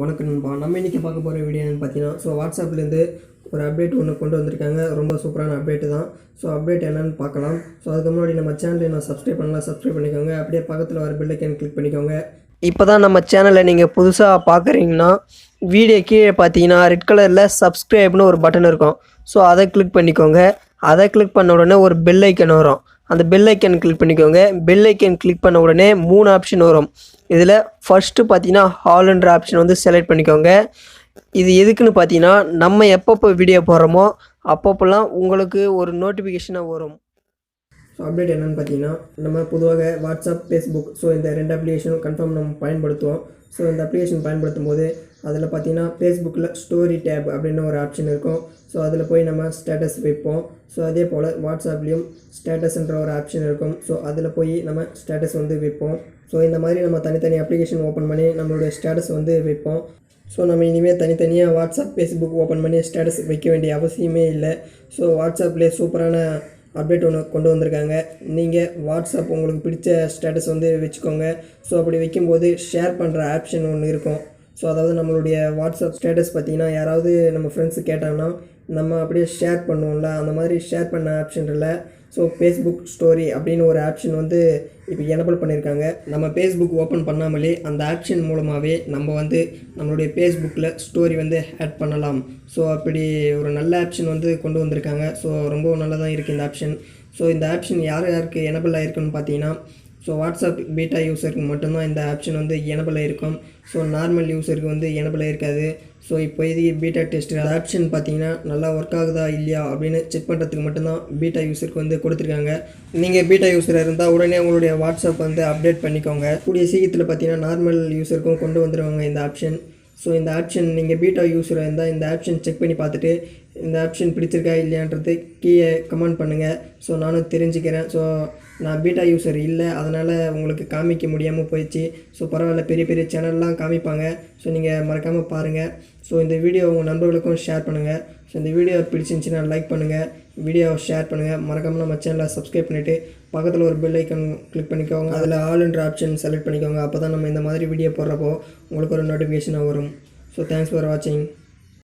வணக்கம் நண்பா. நம்ம இன்றைக்கி பார்க்க போகிற வீடியோ என்னென்னு பார்த்தீங்கன்னா ஸோ வாட்ஸ்அப்லேருந்து ஒரு அப்டேட் ஒன்று கொண்டு வந்திருக்காங்க. ரொம்ப சூப்பரான அப்டேட்டு தான். ஸோ அப்டேட் என்னென்னு பார்க்கலாம். ஸோ அதுக்கு முன்னாடி நம்ம சேனலை நான் சப்ஸ்கிரைப் பண்ணலாம் சப்ஸ்கிரைப் பண்ணிக்கோங்க. அப்படியே பக்கத்தில் வர பெல்லைக்கன் கிளிக் பண்ணிக்கோங்க. இப்போ தான் நம்ம சேனலை நீங்கள் புதுசாக பார்க்குறீங்கன்னா வீடியோ கீழே பார்த்தீங்கன்னா ரெட் கலரில் சப்ஸ்கிரைப்னு ஒரு பட்டன் இருக்கும். ஸோ அதை கிளிக் பண்ணிக்கோங்க. அதை கிளிக் பண்ண உடனே ஒரு பெல் ஐக்கன் வரும். அந்த பெல் ஐக்கன் கிளிக் பண்ணிக்கோங்க. பெல் ஐக்கன் கிளிக் பண்ண உடனே மூணு ஆப்ஷன் வரும். இதில் ஃபஸ்ட்டு பார்த்தீங்கன்னா ஹால்ன்ற ஆப்ஷன் வந்து செலக்ட் பண்ணிக்கோங்க. இது எதுக்குன்னு பார்த்தீங்கன்னா நம்ம எப்பப்போ வீடியோ போடுறோமோ அப்பப்போலாம் உங்களுக்கு ஒரு நோட்டிஃபிகேஷனாக வரும். ஸோ அப்டேட் என்னென்னு பார்த்தீங்கன்னா நம்ம பொதுவாக வாட்ஸ்அப் ஃபேஸ்புக் ஸோ இந்த ரெண்டு அப்ளிகேஷனும் கன்ஃபார்ம் நம்ம பயன்படுத்துவோம். ஸோ இந்த அப்ளிகேஷன் பயன்படுத்தும் போது அதில் பார்த்தீங்கன்னா ஃபேஸ்புக்கில் ஸ்டோரி டேப் அப்படின்னு ஒரு ஆப்ஷன் இருக்கும். ஸோ அதில் போய் நம்ம ஸ்டேட்டஸ் வைப்போம். ஸோ அதே போல் வாட்ஸ்அப்லேயும் ஸ்டேட்டஸ்ன்ற ஒரு ஆப்ஷன் இருக்கும். ஸோ அதில் போய் நம்ம ஸ்டேட்டஸ் வந்து வைப்போம். ஸோ இந்த மாதிரி நம்ம தனித்தனி அப்ளிகேஷன் ஓப்பன் பண்ணி நம்மளுடைய ஸ்டேட்டஸ் வந்து வைப்போம். ஸோ நம்ம இனிமேல் தனித்தனியாக வாட்ஸ்அப் ஃபேஸ்புக் ஓப்பன் பண்ணி ஸ்டேட்டஸ் வைக்க வேண்டிய அவசியமே இல்லை. ஸோ வாட்ஸ்அப்லேயே சூப்பரான அப்டேட் ஒன்று கொண்டு வந்திருக்காங்க. நீங்கள் வாட்ஸ்அப் உங்களுக்கு பிடிச்ச ஸ்டேட்டஸ் வந்து வச்சுக்கோங்க. ஸோ அப்படி வைக்கும்போது ஷேர் பண்ணுற ஆப்ஷன் ஒன்று இருக்கும். ஸோ அதாவது நம்மளுடைய வாட்ஸ்அப் ஸ்டேட்டஸ் பார்த்தீங்கன்னா யாராவது நம்ம ஃப்ரெண்ட்ஸு கேட்டாங்கன்னா நம்ம அப்படியே ஷேர் பண்ணுவோம்ல அந்த மாதிரி ஷேர் பண்ண ஆப்ஷன் இல்லை ஸோ ஃபேஸ்புக் ஸ்டோரி அப்படின்னு ஒரு ஆப்ஷன் வந்து இப்போ எனபிள் பண்ணியிருக்காங்க நம்ம ஃபேஸ்புக் ஓப்பன் பண்ணாமலே அந்த ஆப்ஷன் மூலமாகவே நம்ம வந்து நம்மளுடைய ஃபேஸ்புக்கில் ஸ்டோரி வந்து ஆட் பண்ணலாம். ஸோ அப்படி ஒரு நல்ல ஆப்ஷன் வந்து கொண்டு வந்திருக்காங்க. ஸோ ரொம்ப நல்லதாக இருக்குது இந்த ஆப்ஷன் ஸோ இந்த ஆப்ஷன் யார் யாருக்கு எனபிள் ஆகிருக்குன்னு பார்த்தீங்கன்னா ஸோ வாட்ஸ்அப் பீட்டா யூஸருக்கு மட்டும்தான் இந்த ஆப்ஷன் வந்து எனபிள் இருக்கும் ஸோ நார்மல் யூஸருக்கு வந்து எனபிள் இருக்காது ஸோ இப்போ இது பீட்டா டெஸ்ட் ஆப்ஷன் பார்த்தீங்கன்னா நல்லா ஒர்க் ஆகுதா இல்லையா அப்படின்னு செக் பண்ணுறதுக்கு மட்டும்தான் பீட்டா யூஸருக்கு வந்து கொடுத்துருக்காங்க. நீங்கள் பீட்டா யூஸராக இருந்தால் உடனே உங்களுடைய வாட்ஸ்அப் வந்து அப்டேட் பண்ணிக்கோங்க. கூடிய சீக்கிரத்தில் பார்த்தீங்கன்னா நார்மல் யூஸருக்கும் கொண்டு வந்துடுவாங்க இந்த ஆப்ஷன் ஸோ இந்த ஆப்ஷன் நீங்கள் பீட்டா யூஸராக இருந்தால் இந்த ஆப்ஷன் செக் பண்ணி பார்த்துட்டு இந்த ஆப்ஷன் பிடிச்சிருக்கா இல்லையான்றது கீழே கமெண்ட் பண்ணுங்கள் ஸோ நானும் தெரிஞ்சுக்கிறேன். ஸோ நான் பீட்டா யூஸர் இல்லை. அதனால் உங்களுக்கு காமிக்க முடியாமல் போயிடுச்சு. ஸோ பரவாயில்ல. பெரிய பெரிய சேனல்லாம் காமிப்பாங்க. ஸோ நீங்கள் மறக்காமல் பாருங்கள் ஸோ இந்த வீடியோ உங்கள் நண்பர்களுக்கும் ஷேர் பண்ணுங்கள் ஸோ இந்த வீடியோ பிடிச்சிருந்துச்சின்னா லைக் பண்ணுங்கள் வீடியோவை ஷேர் பண்ணுங்கள் மறக்காமல் நம்ம சேனலை சப்ஸ்கிரைப் பண்ணிவிட்டு பக்கத்தில் ஒரு பெல் ஐக்கன் கிளிக் பண்ணிக்கோங்க. அதில் ஆல்ன்ற ஆப்ஷன் செலக்ட் பண்ணிக்கோங்க. அப்போ தான் நம்ம இந்த மாதிரி வீடியோ போடுறப்போ உங்களுக்கு ஒரு நோட்டிஃபிகேஷனாக வரும். ஸோ தேங்க்ஸ் ஃபார் வாட்சிங்